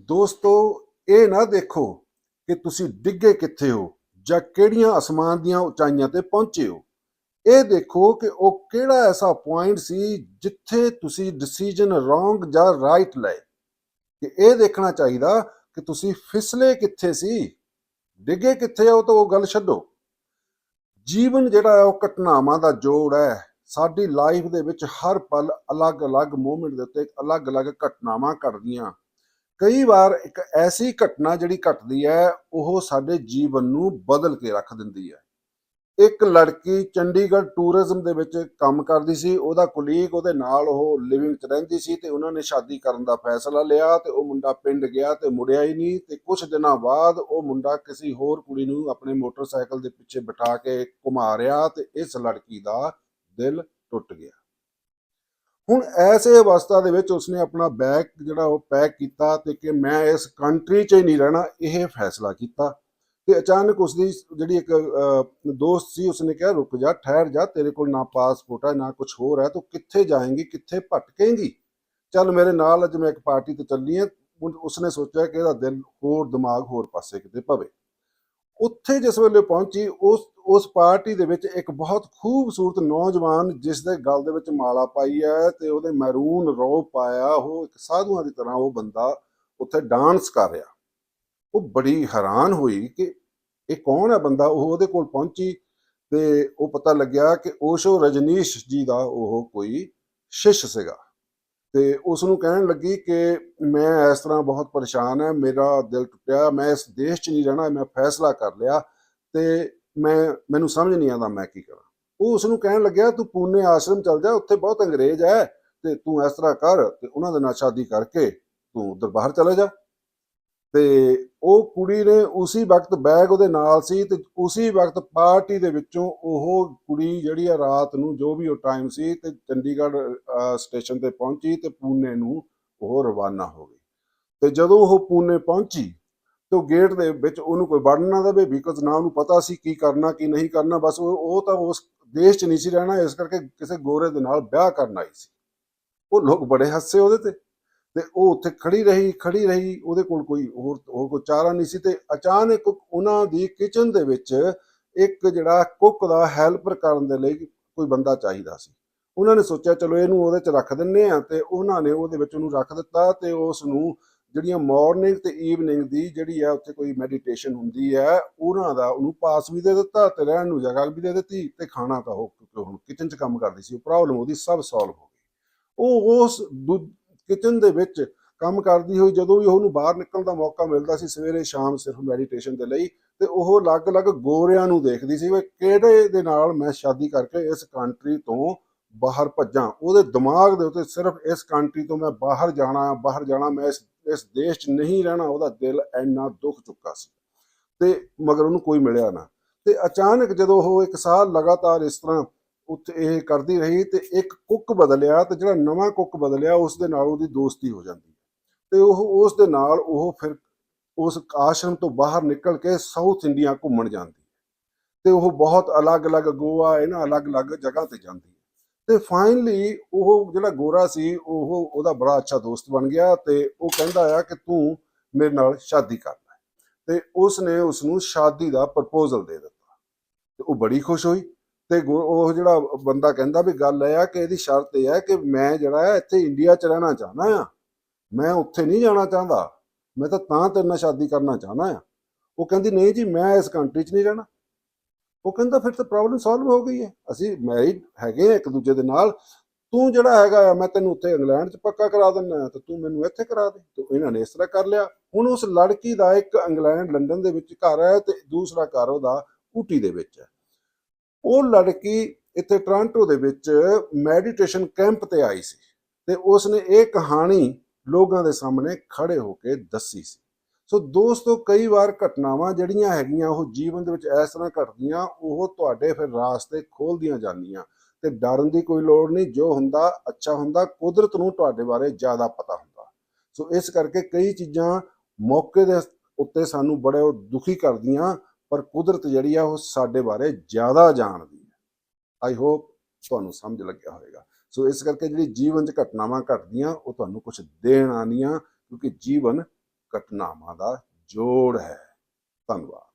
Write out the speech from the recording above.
ਦੋਸਤੋ, ਇਹ ਨਾ ਦੇਖੋ ਕਿ ਤੁਸੀਂ ਡਿੱਗੇ ਕਿੱਥੇ ਹੋ ਜਾਂ ਕਿਹੜੀਆਂ ਅਸਮਾਨ ਦੀਆਂ ਉਚਾਈਆਂ ਤੇ ਪਹੁੰਚੇ ਹੋ। ਇਹ ਦੇਖੋ ਕਿ ਉਹ ਕਿਹੜਾ ਐਸਾ ਪੁਆਇੰਟ ਸੀ ਜਿੱਥੇ ਤੁਸੀਂ ਡਿਸੀਜਨ ਰੋਂਗ ਜਾਂ ਰਾਈਟ ਲਏ। ਕਿ ਇਹ ਦੇਖਣਾ ਚਾਹੀਦਾ ਕਿ ਤੁਸੀਂ ਫਿਸਲੇ ਕਿੱਥੇ ਸੀ, ਡਿੱਗੇ ਕਿੱਥੇ ਹੋ ਤਾਂ ਉਹ ਗੱਲ ਛੱਡੋ। ਜੀਵਨ ਜਿਹੜਾ ਹੈ ਉਹ ਘਟਨਾਵਾਂ ਦਾ ਜੋੜ ਹੈ। ਸਾਡੀ ਲਾਈਫ ਦੇ ਵਿੱਚ ਹਰ ਪਲ ਅਲੱਗ-ਅਲੱਗ ਮੂਮੈਂਟ ਦੇ ਉੱਤੇ ਅਲੱਗ-ਅਲੱਗ ਘਟਨਾਵਾਂ ਘਟਦੀਆਂ। ਕਈ ਵਾਰ ਇੱਕ ਐਸੀ ਘਟਨਾ ਜਿਹੜੀ ਘਟਦੀ ਹੈ, ਉਹ ਸਾਡੇ ਜੀਵਨ ਨੂੰ ਬਦਲ ਕੇ ਰੱਖ ਦਿੰਦੀ ਹੈ। ਇੱਕ ਲੜਕੀ ਚੰਡੀਗੜ੍ਹ ਟੂਰਿਜ਼ਮ ਦੇ ਵਿੱਚ ਕੰਮ ਕਰਦੀ ਸੀ, ਉਹਦਾ ਕੁਲੀਗ ਉਹਦੇ ਨਾਲ ਉਹ ਲਿਵਿੰਗ 'ਚ ਰਹਿੰਦੀ ਸੀ ਤੇ ਉਹਨਾਂ ਨੇ ਸ਼ਾਦੀ ਕਰਨ ਦਾ ਫੈਸਲਾ ਲਿਆ ਤੇ ਉਹ ਮੁੰਡਾ ਪਿੰਡ ਗਿਆ ਤੇ ਮੁੜਿਆ ਹੀ ਨਹੀਂ ਤੇ ਕੁਝ ਦਿਨਾਂ ਬਾਅਦ ਉਹ ਮੁੰਡਾ ਕਿਸੇ ਹੋਰ ਕੁੜੀ ਨੂੰ ਆਪਣੇ ਮੋਟਰਸਾਈਕਲ ਦੇ ਪਿੱਛੇ ਬਿਠਾ ਕੇ ਘੁਮਾ ਰਿਹਾ ਤੇ ਇਸ ਲੜਕੀ ਦਾ ਦਿਲ ਟੁੱਟ ਗਿਆ। ਹੁਣ ਐਸੇ ਅਵਸਥਾ ਦੇ ਵਿੱਚ ਉਸਨੇ ਆਪਣਾ ਬੈਗ ਜਿਹੜਾ ਉਹ ਪੈਕ ਕੀਤਾ ਤੇ ਕਿ ਮੈਂ ਇਸ ਕੰਟਰੀ 'ਚ ਹੀ ਨਹੀਂ ਰਹਿਣਾ, ਇਹ ਫੈਸਲਾ ਕੀਤਾ। ਤੇ ਅਚਾਨਕ ਉਸਦੀ ਜਿਹੜੀ ਇੱਕ ਦੋਸਤ ਸੀ, ਉਸਨੇ ਕਿਹਾ, ਰੁਕ ਜਾ, ਠਹਿਰ ਜਾ, ਤੇਰੇ ਕੋਲ ਨਾ ਪਾਸਪੋਰਟ ਹੈ ਨਾ ਕੁਝ ਹੋਰ ਹੈ ਤੂੰ ਕਿੱਥੇ ਜਾਏਂਗੀ, ਕਿੱਥੇ ਭਟਕੇਂਗੀ? ਚੱਲ ਮੇਰੇ ਨਾਲ ਅੱਜ ਮੈਂ ਇੱਕ ਪਾਰਟੀ ਤੇ ਚੱਲੀ ਹਾਂ ਹੁਣ ਉਸਨੇ ਸੋਚਿਆ ਕਿ ਇਹਦਾ ਦਿਲ ਹੋਰ ਦਿਮਾਗ ਹੋਰ ਪਾਸੇ ਕਿਤੇ ਪਵੇ। ਉੱਥੇ ਜਿਸ ਵੇਲੇ ਪਹੁੰਚੀ, ਉਸ ਉਸ ਪਾਰਟੀ ਦੇ ਵਿੱਚ ਇੱਕ ਬਹੁਤ ਖੂਬਸੂਰਤ ਨੌਜਵਾਨ ਜਿਸ ਦੇ ਗਲ ਦੇ ਵਿੱਚ ਮਾਲਾ ਪਾਈ ਹੈ ਤੇ ਉਹਦੇ ਮੈਰੂਨ ਰੋਬ ਪਾਇਆ, ਉਹ ਇੱਕ ਸਾਧੂਆਂ ਦੀ ਤਰ੍ਹਾਂ ਉਹ ਬੰਦਾ ਉੱਥੇ ਡਾਂਸ ਕਰ ਰਿਹਾ। ਉਹ ਬੜੀ ਹੈਰਾਨ ਹੋਈ ਕਿ ਇਹ ਕੌਣ ਹੈ ਬੰਦਾ? ਉਹ ਉਹਦੇ ਕੋਲ ਪਹੁੰਚੀ ਤੇ ਉਹ ਪਤਾ ਲੱਗਿਆ ਕਿ ਓਸ਼ੋ ਰਜਨੀਸ਼ ਜੀ ਦਾ ਉਹ ਕੋਈ ਸ਼ਿਸ਼ ਸੀਗਾ। ਤੇ ਉਸ ਨੂੰ ਕਹਿਣ ਲੱਗੀ ਕਿ ਮੈਂ ਇਸ ਤਰ੍ਹਾਂ ਬਹੁਤ ਪਰੇਸ਼ਾਨ ਹੈ, ਮੇਰਾ ਦਿਲ ਟੁੱਟਿਆ, ਮੈਂ ਇਸ ਦੇਸ਼ 'ਚ ਨਹੀਂ ਰਹਿਣਾ, ਮੈਂ ਫੈਸਲਾ ਕਰ ਲਿਆ ਤੇ ਮੈਂ, ਮੈਨੂੰ ਸਮਝ ਨਹੀਂ ਆਉਂਦਾ ਮੈਂ ਕੀ ਕਰਾਂ। ਉਹ ਉਸ ਨੂੰ ਕਹਿਣ ਲੱਗਿਆ, ਤੂੰ ਪੂਨੇ ਆਸ਼ਰਮ ਚੱਲ ਜਾ, ਉੱਥੇ ਬਹੁਤ ਅੰਗਰੇਜ਼ ਹੈ ਤੇ ਤੂੰ ਇਸ ਤਰ੍ਹਾਂ ਕਰ ਤੇ ਉਹਨਾਂ ਦੇ ਨਾਲ ਸ਼ਾਦੀ ਕਰਕੇ ਤੂੰ ਉਧਰ ਬਾਹਰ ਚਲੇ ਜਾ। ਤੇ ਉਹ ਕੁੜੀ ਨੇ ਉਸੇ ਵਕਤ ਬੈਗ ਉਹਦੇ ਨਾਲ ਸੀ ਤੇ ਉਸੇ ਵਕਤ ਪਾਰਟੀ ਦੇ ਵਿੱਚੋਂ ਉਹ ਕੁੜੀ ਜਿਹੜੀ ਆ ਰਾਤ ਨੂੰ ਜੋ ਵੀ ਉਹ ਟਾਈਮ ਸੀ ਤੇ ਚੰਡੀਗੜ੍ਹ ਸਟੇਸ਼ਨ ਤੇ ਪਹੁੰਚੀ ਤੇ ਪੂਨੇ ਨੂੰ ਉਹ ਰਵਾਨਾ ਹੋ ਗਈ। ਤੇ ਜਦੋਂ ਉਹ ਪੂਨੇ ਪਹੁੰਚੀ ਤੇ ਉਹ ਗੇਟ ਦੇ ਵਿੱਚ ਉਹਨੂੰ ਕੋਈ ਵੜਨ ਨਾ ਦੇਵੇ ਬਿਕੋਜ਼ ਨਾ ਉਹਨੂੰ ਪਤਾ ਸੀ ਕੀ ਕਰਨਾ, ਕੀ ਨਹੀਂ ਕਰਨਾ, ਬਸ ਉਹ ਉਹ ਤਾਂ ਉਸ ਦੇਸ਼ 'ਚ ਨਹੀਂ ਸੀ ਰਹਿਣਾ, ਇਸ ਕਰਕੇ ਕਿਸੇ ਗੋਰੇ ਦੇ ਨਾਲ ਵਿਆਹ ਕਰਨ ਆਈ ਸੀ। ਉਹ ਲੋਕ ਬੜੇ ਹੱਸੇ ਉਹਦੇ ਤੇ। ਤੇ ਉਹ ਉੱਥੇ ਖੜੀ ਰਹੀ ਖੜੀ ਰਹੀ, ਉਹਦੇ ਕੋਲ ਕੋਈ ਹੋਰ ਹੋਰ ਕੋਈ ਚਾਰਾ ਨਹੀਂ ਸੀ ਤੇ ਅਚਾਨਕ ਉਹਨਾਂ ਦੀ ਕਿਚਨ ਦੇ ਵਿੱਚ ਇੱਕ ਜਿਹੜਾ ਕੁੱਕ ਦਾ ਹੈਲਪਰ ਕਰਨ ਦੇ ਲਈ ਕੋਈ ਬੰਦਾ ਚਾਹੀਦਾ ਸੀ। ਉਹਨਾਂ ਨੇ ਸੋਚਿਆ, ਚਲੋ ਇਹਨੂੰ ਉਹਦੇ 'ਚ ਰੱਖ ਦਿੰਨੇ ਆ। ਤੇ ਉਹਨਾਂ ਨੇ ਉਹਦੇ ਵਿੱਚ ਉਹਨੂੰ ਰੱਖ ਦਿੱਤਾ ਤੇ ਉਸ ਨੂੰ ਜਿਹੜੀਆਂ ਮਾਰਨਿੰਗ ਤੇ ਈਵਨਿੰਗ ਦੀ ਜਿਹੜੀ ਹੈ ਉੱਥੇ ਕੋਈ ਮੈਡੀਟੇਸ਼ਨ ਹੁੰਦੀ ਹੈ ਉਹਨਾਂ ਦਾ ਉਹਨੂੰ ਪਾਸ ਵੀ ਦੇ ਦਿੱਤਾ ਤੇ ਰਹਿਣ ਨੂੰ ਜਗ੍ਹਾ ਵੀ ਦੇ ਦਿੱਤੀ ਤੇ ਖਾਣਾ ਤਾਂ ਉਹ ਕਿਉਂਕਿ ਹੁਣ ਕਿਚਨ 'ਚ ਕੰਮ ਕਰਦੀ ਸੀ, ਉਹ ਪ੍ਰੋਬਲਮ ਉਹਦੀ ਸਭ ਸੋਲਵ ਹੋ ਗਈ। ਉਹ ਉਸ ਕਿਚਨ ਦੇ ਵਿੱਚ ਕੰਮ ਕਰਦੀ ਹੋਈ ਜਦੋਂ ਵੀ ਉਹਨੂੰ ਬਾਹਰ ਨਿਕਲਣ ਦਾ ਮੌਕਾ ਮਿਲਦਾ ਸੀ, ਸਵੇਰੇ ਸ਼ਾਮ ਸਿਰਫ ਮੈਡੀਟੇਸ਼ਨ ਦੇ ਲਈ ਤੇ ਉਹ ਅਲੱਗ-ਅਲੱਗ ਗੋਰਿਆਂ ਨੂੰ ਦੇਖਦੀ ਸੀ ਵੀ ਕਿਹੜੇ ਦੇ ਨਾਲ ਮੈਂ ਸ਼ਾਦੀ ਕਰਕੇ ਇਸ ਕੰਟਰੀ ਤੋਂ ਬਾਹਰ ਭੱਜਾਂ। ਉਹਦੇ ਦਿਮਾਗ ਦੇ ਉੱਤੇ ਸਿਰਫ ਇਸ ਕੰਟਰੀ ਤੋਂ ਮੈਂ ਬਾਹਰ ਜਾਣਾ ਬਾਹਰ ਜਾਣਾ, ਮੈਂ ਇਸ ਇਸ ਦੇਸ਼ 'ਚ ਨਹੀਂ ਰਹਿਣਾ, ਉਹਦਾ ਦਿਲ ਇੰਨਾ ਦੁੱਖ ਚੁੱਕਾ ਸੀ ਤੇ ਮਗਰ ਉਹਨੂੰ ਕੋਈ ਮਿਲਿਆ ਨਾ। ਤੇ ਅਚਾਨਕ ਜਦੋਂ ਉਹ ਇੱਕ ਸਾਲ ਲਗਾਤਾਰ ਇਸ ਤਰ੍ਹਾਂ ਉੱਥੇ ਇਹ ਕਰਦੀ ਰਹੀ ਤੇ ਇੱਕ ਕੁੱਕ ਬਦਲਿਆ ਤੇ ਜਿਹੜਾ ਨਵਾਂ ਕੁੱਕ ਬਦਲਿਆ, ਉਸ ਦੇ ਨਾਲ ਉਹਦੀ ਦੋਸਤੀ ਹੋ ਜਾਂਦੀ ਹੈ। ਤੇ ਉਹ, ਉਸ ਦੇ ਨਾਲ ਉਹ ਫਿਰ ਉਸ ਆਸ਼ਰਮ ਤੋਂ ਬਾਹਰ ਨਿਕਲ ਕੇ ਸਾਊਥ ਇੰਡੀਆ ਘੁੰਮਣ ਜਾਂਦੀ ਹੈ। ਤੇ ਉਹ ਬਹੁਤ ਅਲੱਗ-ਅਲੱਗ ਗੋਆ, ਇਹਨਾਂ ਅਲੱਗ-ਅਲੱਗ ਜਗ੍ਹਾ ਤੇ ਜਾਂਦੀ ਹੈ। ਤੇ ਫਾਈਨਲੀ ਉਹ ਜਿਹੜਾ ਗੋਰਾ ਸੀ, ਉਹ, ਉਹਦਾ ਬੜਾ ਅੱਛਾ ਦੋਸਤ ਬਣ ਗਿਆ ਤੇ ਉਹ ਕਹਿੰਦਾ ਆ ਕਿ ਤੂੰ ਮੇਰੇ ਨਾਲ ਸ਼ਾਦੀ ਕਰ ਲੈ। ਤੇ ਉਸ ਨੇ ਉਸ ਨੂੰ ਸ਼ਾਦੀ ਦਾ ਪ੍ਰਪੋਜ਼ਲ ਦੇ ਦਿੱਤਾ। ਤੇ ਉਹ ਬੜੀ ਖੁਸ਼ ਹੋਈ। ਤੇ ਗੋ- ਉਹ ਜਿਹੜਾ ਬੰਦਾ ਕਹਿੰਦਾ ਵੀ ਗੱਲ ਇਹ ਆ ਕਿ ਇਹਦੀ ਸ਼ਰਤ ਇਹ ਹੈ ਕਿ ਮੈਂ ਜਿਹੜਾ ਇੱਥੇ ਇੰਡੀਆ 'ਚ ਰਹਿਣਾ ਚਾਹਨਾ ਆ। ਮੈਂ ਉੱਥੇ ਨਹੀਂ ਜਾਣਾ ਚਾਹੁੰਦਾ। ਮੈਂ ਤਾਂ ਤਾਂ ਤੇਰੇ ਨਾਲ ਸ਼ਾਦੀ ਕਰਨਾ ਚਾਹਨਾ ਆ। ਉਹ ਕਹਿੰਦੀ, ਨਹੀਂ ਜੀ, ਮੈਂ ਇਸ ਕੰਟਰੀ 'ਚ ਨਹੀਂ ਰਹਿਣਾ। ਉਹ ਕਹਿੰਦਾ, ਫਿਰ ਤਾਂ ਪ੍ਰੋਬਲਮ ਸੋਲਵ ਹੋ ਗਈ ਹੈ। ਅਸੀਂ ਮੈਰਿਡ ਹੈਗੇ ਆ ਇੱਕ ਦੂਜੇ ਦੇ ਨਾਲ। ਤੂੰ ਜਿਹੜਾ ਹੈਗਾ ਆ, ਮੈਂ ਤੈਨੂੰ ਉੱਥੇ ਇੰਗਲੈਂਡ 'ਚ ਪੱਕਾ ਕਰਾ ਦਿੰਦਾ ਤੇ ਤੂੰ ਮੈਨੂੰ ਇੱਥੇ ਕਰਾ ਦੇ। ਤੇ ਇਹਨਾਂ ਨੇ ਇਸ ਤਰ੍ਹਾਂ ਕਰ ਲਿਆ। ਹੁਣ ਉਸ ਲੜਕੀ ਦਾ ਇੱਕ ਇੰਗਲੈਂਡ, ਲੰਡਨ ਦੇ ਵਿੱਚ ਘਰ ਹੈ ਤੇ ਦੂਸਰਾ ਘਰ ਉਹਦਾ ਊਟੀ ਦੇ ਵਿੱਚ ਹੈ। ਉਹ ਲੜਕੀ ਇੱਥੇ ਟੋਰਾਂਟੋ ਦੇ ਵਿੱਚ ਮੈਡੀਟੇਸ਼ਨ ਕੈਂਪ ਤੇ ਆਈ ਸੀ ਤੇ ਉਸ ਨੇ ਇਹ ਕਹਾਣੀ ਲੋਕਾਂ ਦੇ ਸਾਹਮਣੇ ਖੜੇ ਹੋ ਕੇ ਦੱਸੀ ਸੀ। ਸੋ ਦੋਸਤੋ, ਕਈ ਵਾਰ ਘਟਨਾਵਾਂ ਜਿਹੜੀਆਂ ਹੈਗੀਆਂ, ਉਹ ਜੀਵਨ ਦੇ ਵਿੱਚ ਇਸ ਤਰ੍ਹਾਂ ਘਟਦੀਆਂ, ਉਹ ਤੁਹਾਡੇ ਫਿਰ ਰਾਸਤੇ ਖੋਲਦੀਆਂ ਜਾਂਦੀਆਂ ਤੇ ਡਰਨ ਦੀ ਕੋਈ ਲੋੜ ਨਹੀਂ, ਜੋ ਹੁੰਦਾ ਅੱਛਾ ਹੁੰਦਾ, ਕੁਦਰਤ ਨੂੰ ਤੁਹਾਡੇ ਬਾਰੇ ਜ਼ਿਆਦਾ ਪਤਾ ਹੁੰਦਾ। ਸੋ ਇਸ ਕਰਕੇ ਕਈ ਚੀਜ਼ਾਂ ਮੌਕੇ ਦੇ ਉੱਤੇ ਸਾਨੂੰ ਬੜੇ ਉਹ ਦੁਖੀ ਕਰਦੀਆਂ ਪਰ ਕੁਦਰਤ ਜਿਹੜੀ ਆ ਉਹ ਸਾਡੇ ਬਾਰੇ ਜ਼ਿਆਦਾ ਜਾਣਦੀ ਹੈ। ਆਈ ਹੋਪ ਤੁਹਾਨੂੰ ਸਮਝ ਲੱਗਿਆ ਹੋਵੇਗਾ। ਸੋ ਇਸ ਕਰਕੇ ਜਿਹੜੀ ਜੀਵਨ 'ਚ ਘਟਨਾਵਾਂ ਘਟਦੀਆਂ, ਉਹ ਤੁਹਾਨੂੰ ਕੁਝ ਦੇਣ ਆਉਂਦੀਆਂ, ਕਿਉਂਕਿ ਜੀਵਨ ਘਟਨਾਵਾਂ ਦਾ ਜੋੜ ਹੈ। ਧੰਨਵਾਦ।